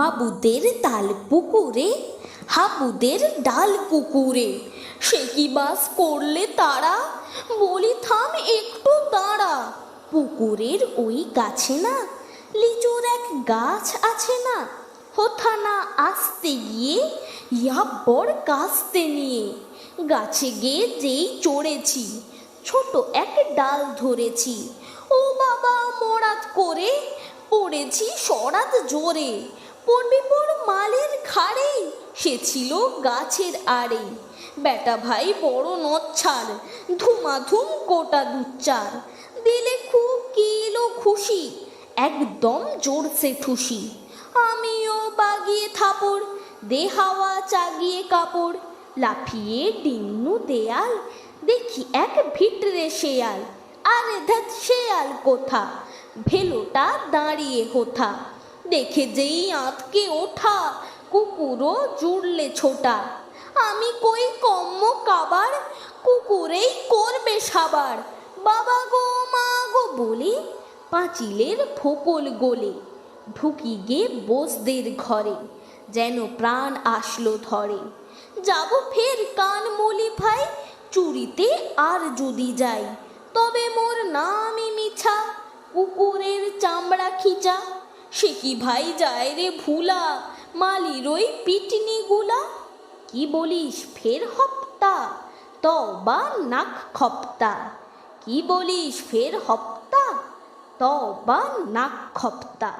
বাবুদের তাল পুকুরে হাবুদের ডাল কুকুরে সে কি বাস করলে তারা? বলি, থাম একটু দাঁড়া। পুকুরের ওই গাছে না, লিচুর এক গাছ আছে না। হোথা না আসতে গিয়ে ইয়াব্বর কাস্তে নিয়ে। গাছে গিয়ে যেই চড়েছি, ছোট এক ডাল ধরেছি। ও বাবা, মরাত করে পড়েছি সরাত জোরে। পড়বি মালের ঘাড়ে, সে ছিল গাছের আড়ে। বেটা ভাই বড় নচ্ছার, ধুমাধুম গোটা দুচ্চার দিলে খুব কিলো খুশি, একদম জোরসে ঠুসি। আমিও বাগিয়ে থাপড় দে হাওয়া চাগিয়ে কাপড়। লাফিয়ে ডিন্নু দেয়াল, দেখি এক ভিটরে শেয়াল। আরে ধ্যাত শেয়াল কোথা? ভেলোটা দাঁড়িয়ে হোথা। দেখে যেই আঁতকে ওঠা কুকুরও জুড়লে ছোটা। আমি কই কম্ম কাবার, কুকুরেই করবে সাবার। বাবা গো, মা গো বলে পাঁচিলের ফোকল গোলে। ঢুকি গে বোসদের ঘরে, যেন প্রাণ আসলো ধরে। যাব ফের কান মলি ভাই, চুরিতে আর যদি যাই। তবে মোর নামই মিছা, কুকুরের চামড়া খিচা। সে কি ভাই যায় রে ভুলা? মালির ওই পিটনি গুলা কি বলিস ফের হপ্তা? তবা নাক খপ্তা। কি বলিস ফের হপ্তা? তবা নাক খপ্তা।